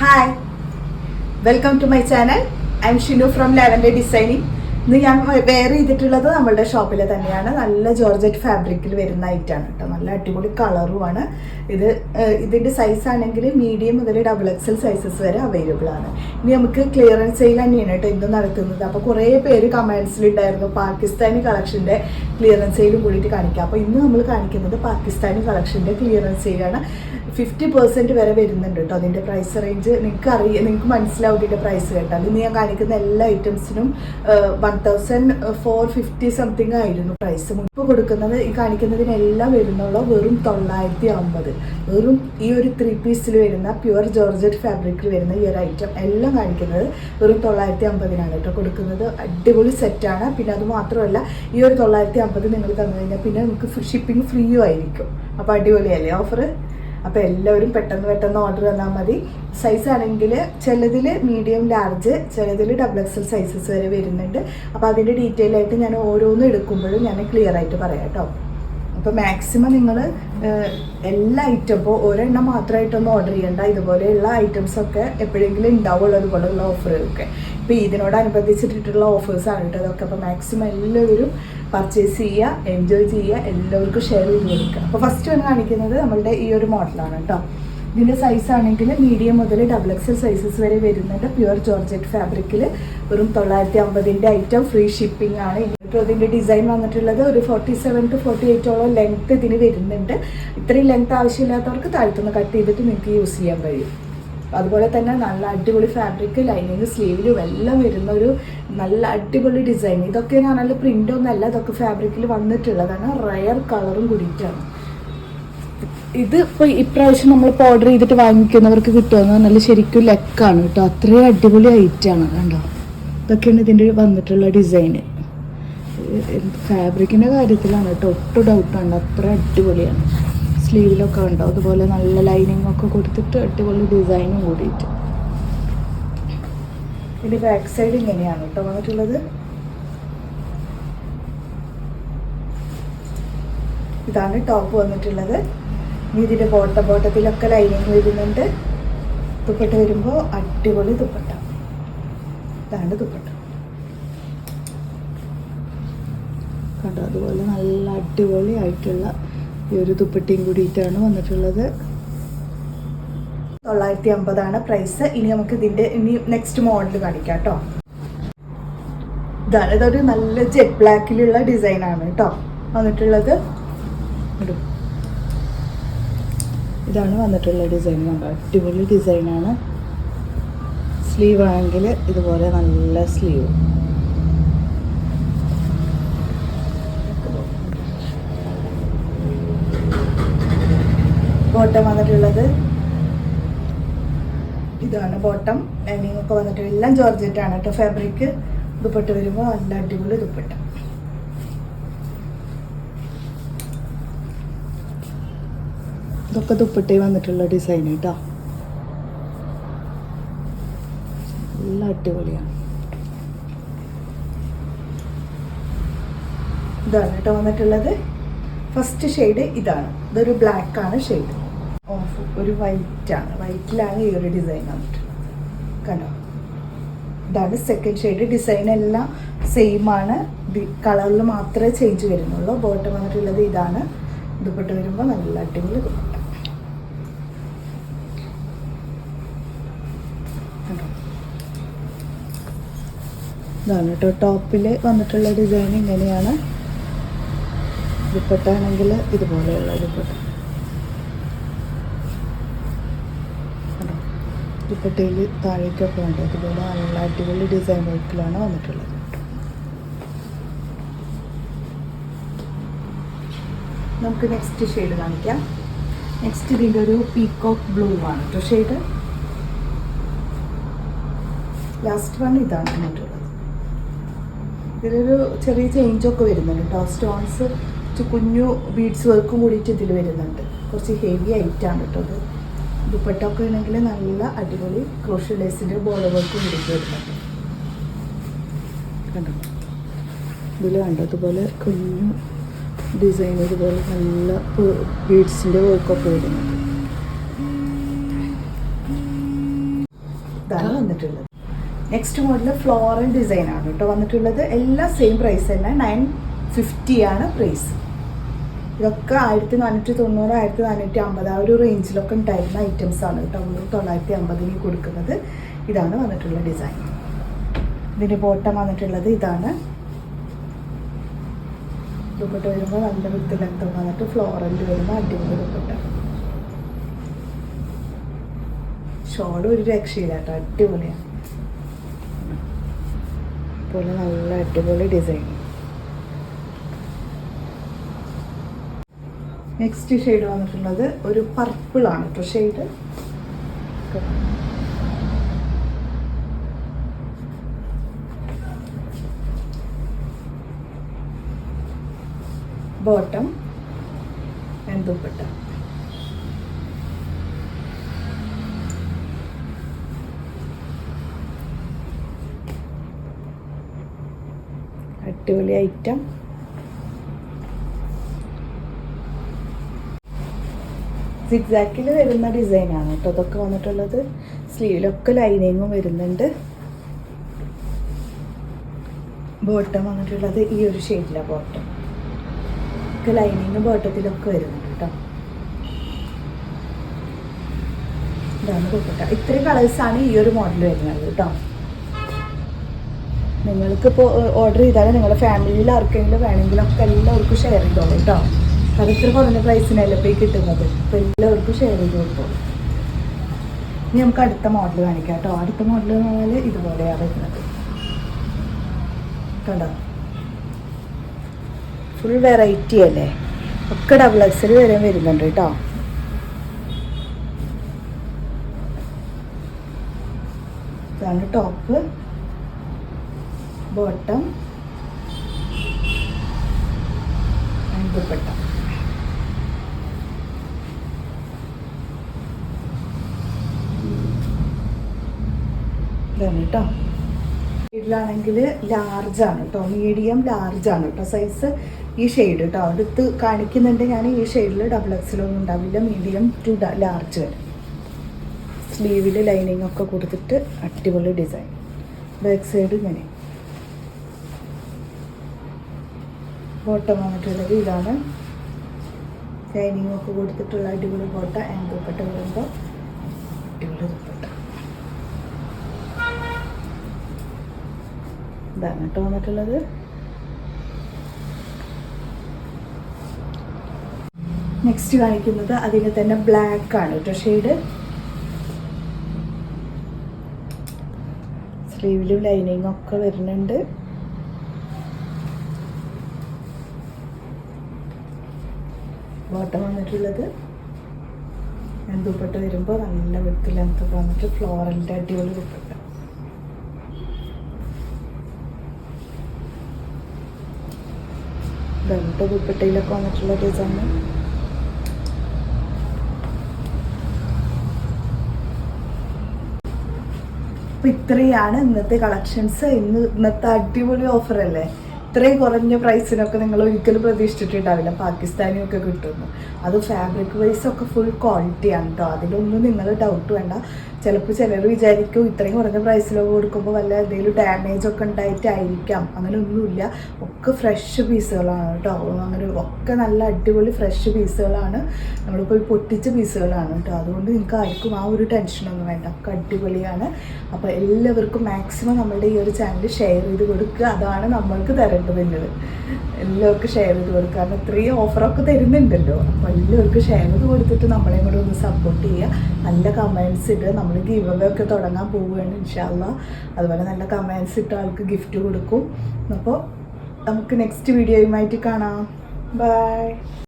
Hi welcome to my channel I am Shinu from lavender designing ഇന്ന് ഞാൻ wear ചെയ്തിട്ടുള്ളത് നമ്മളുടെ ഷോപ്പിൽ തന്നെയാണ്. നല്ല ജോർജറ്റ് ഫാബ്രിക്കിൽ വരുന്ന ഐറ്റാണ് കേട്ടോ നല്ല അടിപൊളി കളറുമാണ് ഇത് ഇതിന്റെ സൈസ് ആണെങ്കിൽ മീഡിയം മുതൽ ഡബിൾ എക്സൽ സൈസസ് വരെ അവൈലബിൾ ആണ്. ഇനി നമുക്ക് ക്ലിയറൻസ് സെയിൽ തന്നെയാണ് കേട്ടോ ഇന്ന് നടക്കുന്നത് അപ്പോൾ കുറേ പേര് കമൻസിലുണ്ടായിരുന്നു പാകിസ്ഥാനി കളക്ഷന്റെ ക്ലിയറൻസ് സെയിലും കൂടിയിട്ട് കാണിക്കാം. അപ്പോൾ ഇന്ന് നമ്മൾ കാണിക്കുന്നത് പാകിസ്ഥാനി കളക്ഷന്റെ ക്ലിയറൻസ് സെയിലാണ് ഫിഫ്റ്റി പെർസെന്റ് വരെ വരുന്നുണ്ട് കേട്ടോ അതിന്റെ പ്രൈസ് റേഞ്ച് നിങ്ങൾക്ക് അറിയാം നിങ്ങൾക്ക് മനസ്സിലാവും ഇതിന്റെ പ്രൈസ് കേട്ടോ. ഇന്ന് ഞാൻ കാണിക്കുന്ന എല്ലാ ഐറ്റംസിനും one thousand four fifty something ആയിരുന്നു പ്രൈസ് ഇപ്പോൾ കൊടുക്കുന്നത് ഈ കാണിക്കുന്നതിനെല്ലാം വരുന്നുള്ളൂ വെറും തൊള്ളായിരത്തി അമ്പത് വെറും ഈ ഒരു ത്രീ പീസിൽ വരുന്ന പ്യുവർ ജോർജറ്റ് ഫാബ്രിക്കിൽ വരുന്ന ഈ ഒരു ഐറ്റം എല്ലാം കാണിക്കുന്നത് വെറും തൊള്ളായിരത്തി അമ്പതിനാണ് കേട്ടോ കൊടുക്കുന്നത്. അടിപൊളി സെറ്റാണ് പിന്നെ അത് മാത്രമല്ല ഈ ഒരു തൊള്ളായിരത്തി അമ്പത് നിങ്ങൾ തന്നു കഴിഞ്ഞാൽ പിന്നെ നമുക്ക് ഷിപ്പിംഗ് ഫ്രീയും ആയിരിക്കും. അപ്പോൾ അടിപൊളിയല്ലേ ഓഫർ അപ്പോൾ എല്ലാവരും പെട്ടെന്ന് പെട്ടെന്ന് ഓർഡർ തന്നാൽ മതി. സൈസ് ആണെങ്കിൽ ചിലതിൽ മീഡിയം ലാർജ് ചിലതിൽ ഡബിൾ എക്സൽ സൈസസ് വരെ വരുന്നുണ്ട്. അപ്പോൾ അതിന്റെ ഡീറ്റെയിൽ ആയിട്ട് ഞാൻ ഓരോന്നും എടുക്കുമ്പോഴും ഞാൻ ക്ലിയർ ആയിട്ട് പറയാം കേട്ടോ. അപ്പോൾ മാക്സിമം നിങ്ങൾ എല്ലാ ഐറ്റം ഇപ്പോൾ ഒരെണ്ണം മാത്രമായിട്ടൊന്നും ഓർഡർ ചെയ്യണ്ട. ഇതുപോലെയുള്ള ഐറ്റംസ് ഒക്കെ എപ്പോഴെങ്കിലും ഉണ്ടാവുള്ളൂ അതുപോലെയുള്ള ഓഫറുകളൊക്കെ ഇപ്പോൾ ഇതിനോടനുബന്ധിച്ചിട്ടുള്ള ആണ് കേട്ടോ. അതൊക്കെ അപ്പോൾ മാക്സിമം എല്ലാവരും പർച്ചേസ് ചെയ്യുക എൻജോയ് ചെയ്യുക എല്ലാവർക്കും ഷെയർ ചെയ്ത് കൊടുക്കുക. അപ്പോൾ ഫസ്റ്റ് വന്ന് കാണിക്കുന്നത് നമ്മളുടെ ഈ ഒരു മോഡലാണ് കേട്ടോ ഇതിന്റെ സൈസ് ആണെങ്കിൽ മീഡിയം മുതൽ ഡബിൾ എക്സൽ സൈസസ് വരെ വരുന്നുണ്ട്. പ്യുവർ ജോർജറ്റ് ഫാബ്രിക്കിൽ വെറും തൊള്ളായിരത്തി അമ്പതിന്റെ ഐറ്റം ഫ്രീ ഷിപ്പിംഗ് ആണ്. ഇപ്പോൾ ഇതിന്റെ ഡിസൈൻ വന്നിട്ടുള്ളത് ഒരു ഫോർട്ടി സെവൻ ടു ഫോർട്ടി എയ്റ്റോളം ലെങ്ത് ഇതിന് വരുന്നുണ്ട്. ഇത്രയും ലെങ്ത് ആവശ്യമില്ലാത്തവർക്ക് താഴ്ത്തുനിന്ന് കട്ട് ചെയ്തിട്ട് നിങ്ങൾക്ക് യൂസ് ചെയ്യാൻ കഴിയും. അതുപോലെ തന്നെ നല്ല അടിപൊളി ഫാബ്രിക് ലൈനിങ് സ്ലീവിലും എല്ലാം വരുന്ന ഒരു നല്ല അടിപൊളി ഡിസൈൻ ഇതൊക്കെ എന്ന് പറഞ്ഞാൽ പ്രിന്റ് ഒന്നല്ല ഇതൊക്കെ ഫാബ്രിക്കിൽ വന്നിട്ടുള്ളതാണ് റയർ കളറും കൂടിയിട്ടാണ്. ഇത് ഇപ്പോൾ ഇപ്രാവശ്യം നമ്മളിപ്പോൾ ഓർഡർ ചെയ്തിട്ട് വാങ്ങിക്കുന്നവർക്ക് കിട്ടുമെന്ന് പറഞ്ഞാൽ ശരിക്കും ലെക്കാണ് കേട്ടോ. അത്രയും അടിപൊളി ഐറ്റാണ് കണ്ടോ? ഇതൊക്കെയാണ് ഇതിന്റെ വന്നിട്ടുള്ള ഡിസൈന് ഫാബ്രിക്കിന്റെ കാര്യത്തിലാണ് കേട്ടോ. ഒട്ടും ഡൗട്ടാണ് അത്ര അടിപൊളിയാണ്. സ്ലീവിലൊക്കെ ഉണ്ടോ? അതുപോലെ നല്ല ലൈനിങ് ഒക്കെ കൊടുത്തിട്ട് അടിപൊളി ഡിസൈനും കൂടിയിട്ട്. ഇതിന്റെ ബാക്ക് സൈഡ് ഇങ്ങനെയാണ് കേട്ടോ വന്നിട്ടുള്ളത്. ഇതാണ് ടോപ്പ് വന്നിട്ടുള്ളത്. ഇനി ഇതിന്റെ ബോട്ട ബോട്ടത്തിലൊക്കെ ലൈനിങ് വരുന്നുണ്ട്. ദുപ്പട്ട വരുമ്പോൾ അടിപൊളി ദുപ്പട്ട. ഇതാണ് ദുപ്പട്ട. കണ്ടോ? അതുപോലെ നല്ല അടിപൊളി ആയിട്ടുള്ള ഈ ഒരു ദുപ്പട്ടിയും കൂടിയിട്ടാണ് വന്നിട്ടുള്ളത്. തൊള്ളായിരത്തി അമ്പതാണ് പ്രൈസ്. ഇനി നമുക്ക് ഇതിന്റെ ഇനി നെക്സ്റ്റ് മോഡൽ കാണിക്കാം കേട്ടോ ഇതാണ്. ഇതൊരു നല്ല ജെറ്റ് ബ്ലാക്കിലുള്ള ഡിസൈനാണ് കേട്ടോ വന്നിട്ടുള്ളത്. ഇതാണ് വന്നിട്ടുള്ള ഡിസൈൻ അടിപൊളി അടിപൊളി ഡിസൈനാണ് സ്ലീവ് ആണെങ്കിൽ ഇതുപോലെ നല്ല സ്ലീവ്. ബോട്ടം വന്നിട്ടുള്ളത്. ഇതാണ് ബോട്ടം. ലൈനിങ് ഒക്കെ വന്നിട്ട് എല്ലാം ജോർജറ്റ് ആണ് കേട്ടോ. ഫാബ്രിക് ദുപ്പട്ട് വരുമ്പോൾ നല്ല അടിപൊളി ദുപ്പട്ട. ഇതൊക്കെ ദുപ്പട്ടയിൽ വന്നിട്ടുള്ള ഡിസൈൻ കേട്ടോ. നല്ല അടിപൊളിയാണ്. ഇതാണ് കേട്ടോ വന്നിട്ടുള്ളത്. ഫസ്റ്റ് ഷെയ്ഡ് ഇതാണ്. ഇതൊരു ബ്ലാക്ക് ആണ് ഷെയ്ഡ് ഓഫ്. ഒരു വൈറ്റ് ആണ് വൈറ്റിലാണ് ഈ ഒരു ഡിസൈൻ വന്നിട്ടുള്ളത്. കണ്ടോ? ഇതാണ് സെക്കൻഡ് ഷെയ്ഡ് ഡിസൈൻ എല്ലാം സെയിം ആണ് കളറിൽ മാത്രമേ ചേഞ്ച് വരുന്നുള്ളൂ. ബോട്ടം വന്നിട്ടുള്ളത് ഇതാണ്. ദുപ്പട്ട വരുമ്പോൾ നല്ല അടിപൊളി ദുപ്പട്ട ഇതാണ് കേട്ടോ ടോപ്പിൽ വന്നിട്ടുള്ള ഡിസൈൻ ഇങ്ങനെയാണ്. ദുപ്പട്ട ആണെങ്കിൽ ഇതുപോലെയുള്ള ദുപ്പട്ട കണ്ടോ? ദുപ്പട്ടയിൽ താഴേക്കൊക്കെ ഉണ്ട്. അതുപോലെ നല്ല അടിപൊളി ഡിസൈൻ വർക്കിലാണ് വന്നിട്ടുള്ളത്. നമുക്ക് നെക്സ്റ്റ് ഷെയ്ഡ് കാണിക്കാം. നെക്സ്റ്റ് ഇതിന്റെ ഒരു പീക്കോക്ക് ബ്ലൂ ആണ് കേട്ടോ ഷെയ്ഡ് ലാസ്റ്റ് വൺ ഇതാണ് വന്നിട്ടുള്ളത്. ഇതിലൊരു ചെറിയ ചേഞ്ചൊക്കെ വരുന്നുണ്ട് കേട്ടോ സ്റ്റോൺസ് കുഞ്ഞു ബീഡ്സ് വർക്കും കൂടിയിട്ട് ഇതിൽ വരുന്നുണ്ട്. കുറച്ച് ഹെവി ആയിട്ടാണ് കേട്ടോ ഇത് ദുപ്പട്ടൊക്കെ ആണെങ്കിൽ നല്ല അടിപൊളി ക്രോഷ്യ ലേസിന്റെ ബോർഡർ വർക്ക് ഇടിച്ചു കണ്ടോ? ഇതിൽ കണ്ടോ? അതുപോലെ കുഞ്ഞു ഡിസൈൻ ഇതുപോലെ നല്ല ബീഡ്സിന്റെ വർക്കൊക്കെ വരുന്നുണ്ട്. ഇതാണ് വന്നിട്ടുള്ളത്. നെക്സ്റ്റ് മോഡൽ ഫ്ലോറൽ ഡിസൈൻ ആണ് കേട്ടോ. വന്നിട്ടുള്ളത് എല്ലാം സെയിം പ്രൈസ് തന്നെ. നയൻ ഫിഫ്റ്റി ആണ് പ്രൈസ് ഇതൊക്കെ ആയിരത്തി നാനൂറ്റി തൊണ്ണൂറ് ആയിരത്തി നാനൂറ്റി അമ്പത് ആ ഒരു റേഞ്ചിലൊക്കെ ഉണ്ടായിരുന്ന ഐറ്റംസ് ആണ് കേട്ടോ. നമ്മൾ തൊള്ളായിരത്തി അമ്പതിന് കൊടുക്കുന്നത്. ഇതാണ് വന്നിട്ടുള്ള ഡിസൈൻ ഇതിന്റെ ബോട്ടം വന്നിട്ടുള്ളത് ഇതാണ്. ദുപ്പട്ട വരുമ്പോൾ നല്ല വിത്ത് ലെങ്ത് വന്നിട്ട് ഫ്ലോറന്റ് വരുമ്പോൾ അടിപൊളി ദുപ്പട്ട. ഷോൾ ഒരു രക്ഷയില്ല കേട്ടോ. അടിപൊളിയാണ് പോലെ നല്ല അടിപൊളി ഡിസൈൻ നെക്സ്റ്റ് ഷെയ്ഡ് വന്നിട്ടുള്ളത് ഒരു പർപ്പിൾ ആണ്. കേട്ടോ ഷെയ്ഡ് ബോട്ടം ആൻഡ് അടിപൊളി ഐറ്റം സിക്സാക്കിൽ വരുന്ന ഡിസൈനാണ് കേട്ടോ അതൊക്കെ വന്നിട്ടുള്ളത്. സ്ലീവിലൊക്കെ ലൈനിങ്ങും വരുന്നുണ്ട്. ബോട്ടം വന്നിട്ടുള്ളത് ഈ ഒരു ഷെയ്ഡിലാണ് ബോട്ടം ഒക്കെ ലൈനിങ്ങും ബോട്ടത്തിലൊക്കെ വരുന്നുണ്ട് കേട്ടോ ഇതാണ് ദുപ്പട്ട. ഇത്രയും കളേഴ്സാണ് ഈ ഒരു മോഡൽ വരുന്നത് കേട്ടോ നിങ്ങൾക്കിപ്പോൾ ഓർഡർ ചെയ്താൽ നിങ്ങളുടെ ഫാമിലിയിൽ ആർക്കെങ്കിലും വേണമെങ്കിലൊക്കെ എല്ലാവർക്കും ഷെയർ ചെയ്തോളൂ കേട്ടോ അത് ഇത്ര കുറഞ്ഞ പ്രൈസിനല്ല ഇപ്പോൾ കിട്ടുന്നത്? അപ്പോൾ എല്ലാവർക്കും ഷെയർ ചെയ്ത് കൊടുക്കും. ഇനി നമുക്ക് അടുത്ത മോഡൽ കാണിക്കാം കേട്ടോ. അടുത്ത മോഡൽ എന്ന് പറഞ്ഞാൽ ഇതുപോലെയാണ് വരുന്നത്. കണ്ടോ? ഫുൾ വെറൈറ്റി അല്ലേ? ഒക്കെ ഡബിൾ എക്സൽ വരെ വരുന്നുണ്ട് കേട്ടോ. ഇതാണ് ടോപ്പ് ബോട്ടം ദുപ്പട്ട. ഇതാണ് കേട്ടോ ലാർജ് ആണ് കേട്ടോ മീഡിയം ലാർജ് ആണ് കേട്ടോ സൈസ് ഈ ഷെയ്ഡ് കേട്ടോ അടുത്ത് കാണിക്കുന്നുണ്ട് ഞാൻ ഈ ഷെയ്ഡിൽ ഡബിൾ എക്സിലൊന്നും ഉണ്ടാവില്ല. മീഡിയം ടു ലാർജ് വരെ. സ്ലീവിൽ ലൈനിങ് ഒക്കെ കൊടുത്തിട്ട് അടിപൊളി ഡിസൈൻ ബാക്ക് സൈഡ് ഇങ്ങനെ. ബോട്ടം വന്നിട്ടുള്ളത് ഇതാണ്. ലൈനിങ് ഒക്കെ കൊടുത്തിട്ടുള്ള അടിപൊളി ബോട്ട ആൻഡ് ദുപ്പട്ട വരുമ്പോൾ അടിപൊളി ദുപ്പട്ട ഇതാണ് കേട്ടോ വന്നിട്ടുള്ളത്. നെക്സ്റ്റ് കാണിക്കുന്നത് അതിന് തന്നെ ബ്ലാക്ക് ആണ് കേട്ടോ ഷെയ്ഡ് സ്ലീവിലും ലൈനിങ് ഒക്കെ വരുന്നുണ്ട്. ബോട്ടം വന്നിട്ടുള്ളത്. ദുപ്പട്ട വരുമ്പോൾ നല്ല വിത്ത് വന്നിട്ട് ഫ്ലോറലിന്റെ അടിപൊളി ദുപ്പട്ട. ഇതാണ് ദുപ്പട്ടയിലൊക്കെ വന്നിട്ടുള്ള ഡിസൈന് അപ്പൊ ഇത്രയാണ് ഇന്നത്തെ കളക്ഷൻസ് ഇന്ന് ഇന്നത്തെ അടിപൊളി ഓഫർ അല്ലേ? ഇത്രയും കുറഞ്ഞ പ്രൈസിനൊക്കെ നിങ്ങൾ ഒരിക്കലും പ്രതീക്ഷിച്ചിട്ടുണ്ടാവില്ല. പാകിസ്ഥാനിയൊക്കെ കിട്ടുന്നു. അത് ഫാബ്രിക് വൈസ് ഒക്കെ ഫുൾ ക്വാളിറ്റിയാണ് കേട്ടോ അതിലൊന്നും നിങ്ങൾ ഡൗട്ട് വേണ്ട. ചിലപ്പോൾ ചിലർ വിചാരിക്കും ഇത്രയും കുറഞ്ഞ പ്രൈസിലൊക്കെ കൊടുക്കുമ്പോൾ വല്ല എന്തെങ്കിലും ഡാമേജ് ഒക്കെ ഉണ്ടായിട്ടായിരിക്കാം. അങ്ങനെ ഒന്നുമില്ല. ഒക്കെ ഫ്രഷ് പീസുകളാണ് കേട്ടോ. അങ്ങനെ ഒക്കെ നല്ല അടിപൊളി ഫ്രഷ് പീസുകളാണ്. നമ്മളിപ്പോൾ പൊട്ടിച്ച പീസുകളാണ് കേട്ടോ. അതുകൊണ്ട് നിങ്ങൾക്ക് ആർക്കും ആ ഒരു ടെൻഷനൊന്നും വേണ്ട. ഒക്കെ അടിപൊളിയാണ്. അപ്പോൾ എല്ലാവർക്കും മാക്സിമം നമ്മുടെ ഈ ഒരു ചാനൽ ഷെയർ ചെയ്ത് കൊടുക്കുക. അതാണ് നമ്മൾക്ക് തരേണ്ടത് എന്നത്. എല്ലാവർക്കും ഷെയർ ചെയ്ത് കൊടുക്കുക. കാരണം ഇത്രയും ഓഫറൊക്കെ തരുന്നുണ്ടല്ലോ. അപ്പോൾ എല്ലാവർക്കും ഷെയർ ചെയ്ത് കൊടുത്തിട്ട് നമ്മളെയും കൂടെ ഒന്ന് സപ്പോർട്ട് ചെയ്യുക. നല്ല കമൻസ് ഇടുക. നമ്മൾ ഗീവ് അവേ ഒക്കെ തുടങ്ങാൻ പോവുകയാണ് ഇൻഷാല്ല അതുപോലെ നല്ല കമൻസ് ഇട്ട് ആൾക്ക് ഗിഫ്റ്റ് കൊടുക്കും. അപ്പോൾ നമുക്ക് നെക്സ്റ്റ് വീഡിയോയുമായിട്ട് കാണാം. ബൈ